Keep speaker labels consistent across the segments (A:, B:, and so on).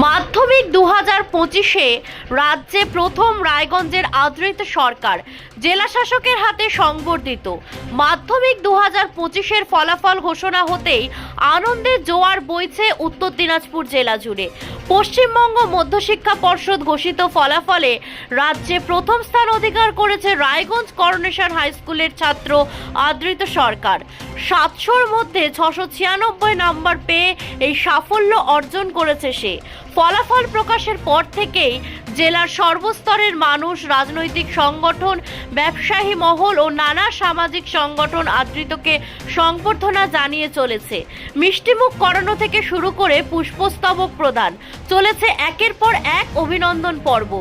A: মাধ্যমিক দু হাজার পঁচিশে রাজ্যে প্রথম রায়গঞ্জের আদৃত সরকার জেলা শাসকের হাতে সংবর্ধিত। মাধ্যমিক দু হাজার পঁচিশের ফলাফল ঘোষণা হতেই আনন্দের জোয়ার বইছে উত্তর দিনাজপুর জেলা জুড়ে। পশ্চিমবঙ্গ মধ্যশিক্ষা পর্ষদ ঘোষিত ফলাফলে রাজ্যে প্রথম স্থান অধিকার করেছে রায়গঞ্জ করোনেশন হাই স্কুলের ছাত্র আদৃত সরকার। সাতশোর মধ্যে ছশো ছিয়ানব্বই নম্বর পেয়ে এই সাফল্য অর্জন করেছে সে। ফলাফল প্রকাশের পর থেকেই জেলার সর্বস্তরের মানুষ, রাজনৈতিক সংগঠন, ব্যবসায়ী মহল ও নানা সামাজিক সংগঠন আদৃতকে সংবর্ধনা জানিয়ে চলেছে। মিষ্টিমুখ করানো থেকে শুরু করে পুষ্পস্তবক প্রদান, চলেছে একের পর এক অভিনন্দন পর্ব।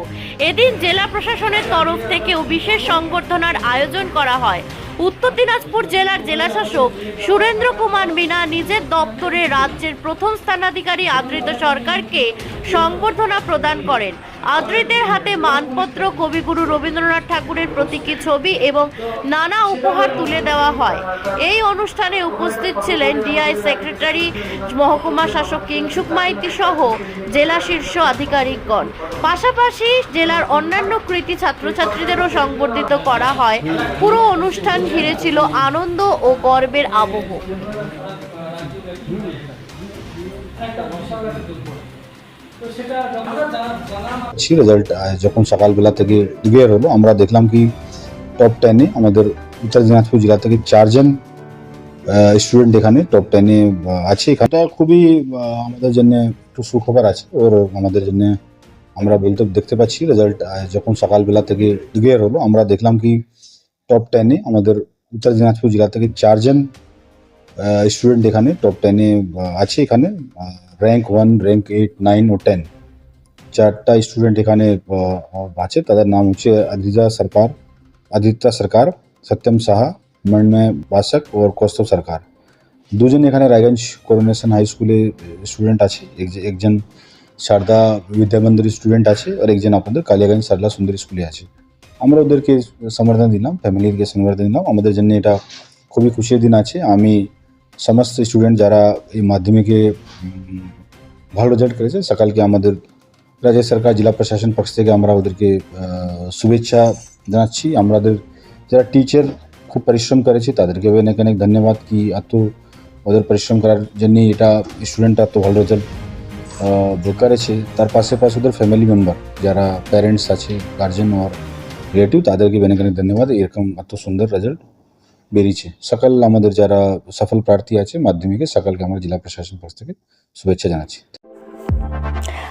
A: এদিন জেলা প্রশাসনের তরফ থেকেও বিশেষ সংবর্ধনার আয়োজন করা হয়। উত্তর দিনাজপুর জেলার জেলাশাসক সুরেন্দ্র কুমার মিনা নিজের দপ্তরে রাজ্যের প্রথম স্থানাধিকারী আদৃত সরকারকে সংবর্ধনা প্রদান করেন। আদৃতের হাতে মানপত্র, কবিগুরু রবীন্দ্রনাথ ঠাকুরের প্রতীকী ছবি এবং নানা উপহার তুলে দেওয়া হয়। এই অনুষ্ঠানে উপস্থিত ছিলেন ডিআই সেক্রেটারি, মহকুমা শাসক কিংসুক মাইতি সহ জেলা শীর্ষ আধিকারিকগণ। পাশাপাশি জেলার অন্যান্য কৃতি ছাত্রছাত্রীদেরও সংবর্ধিত করা হয়। পুরো অনুষ্ঠান ঘিরে ছিল আনন্দ ও গর্বের আবহ।
B: ছি রেজাল্ট যখন সকালবেলা থেকে ডিক্লেয়ার হলো, আমরা দেখলাম কি টপ টেনে আমাদের উত্তর দিনাজপুর জেলা থেকে চারজন স্টুডেন্ট এখানে টপ টেনে আছে। এখানটা খুবই আমাদের জন্য একটু সুখবর আছে। ওর আমাদের জন্য আমরা বলতে দেখতে পাচ্ছি রেজাল্ট যখন সকালবেলা থেকে ডিক্লেয়ার হলো, আমরা দেখলাম কি টপ টেনে আমাদের উত্তর দিনাজপুর জেলা থেকে চারজন স্টুডেন্ট এখানে টপ টেনে আছে এখানে rank one rank eight nine ও টেন চারটা স্টুডেন্ট এখানে আছে, তাদের নাম হচ্ছে আদিজা সরকার, আদিত্য সরকার, সত্যম সাহা, মৃন্ময় বাসক ও কৌস্তব সরকার। দুজন এখানে রায়গঞ্জ করোনেশন হাই স্কুলে স্টুডেন্ট আছে। এক- একজন সারদা বিদ্যা মন্দির স্টুডেন্ট আছে আর একজন আপনাদের কালিয়াগঞ্জ সারলা সুন্দর স্কুলে আছে। আমরা ওদেরকে সমর্থন দিলাম ফ্যামিলিকে সমর্থন দিলাম। আমাদের জন্য এটা খুবই খুশির দিন আছে। আমি সমস্ত স্টুডেন্ট যারা এই মাধ্যমিকে উম, ভালো রেজাল্ট করেছে সকালকে আমাদের রাজ্য সরকার জেলা প্রশাসন পক্ষ থেকে আমরা ওদেরকে আহ, শুভেচ্ছা জানাচ্ছি আমাদের যারা টিচার খুব পরিশ্রম করেছে তাদেরকে অনেক অনেক ধন্যবাদ কি এত ওদের পরিশ্রম করার জন্যই এটা স্টুডেন্টরা এত ভালো রেজাল্ট করেছে তার পাশে পাশে ওদের ফ্যামিলি মেম্বার যারা প্যারেন্টস আছে গার্জেন আর রিলেটিভ তাদেরকে অনেক অনেক ধন্যবাদ এরকম এত সুন্দর রেজাল্ট বেরিয়েছে। সকাল আমাদের যারা সফল প্রার্থী আছে মাধ্যমিকে, সকালকে আমরা জেলা প্রশাসন পক্ষ থেকে শুভেচ্ছা জানাচ্ছি।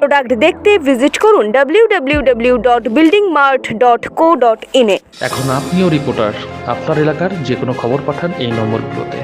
C: প্রোডাক্ট দেখতে ভিজিট করুন www.buildingmart.co.in W dot building mart dot co dot
D: এখন আপনিও রিপোর্টার আপনার এলাকার যে কোনো খবর পাঠান এই নম্বরগুলোতে।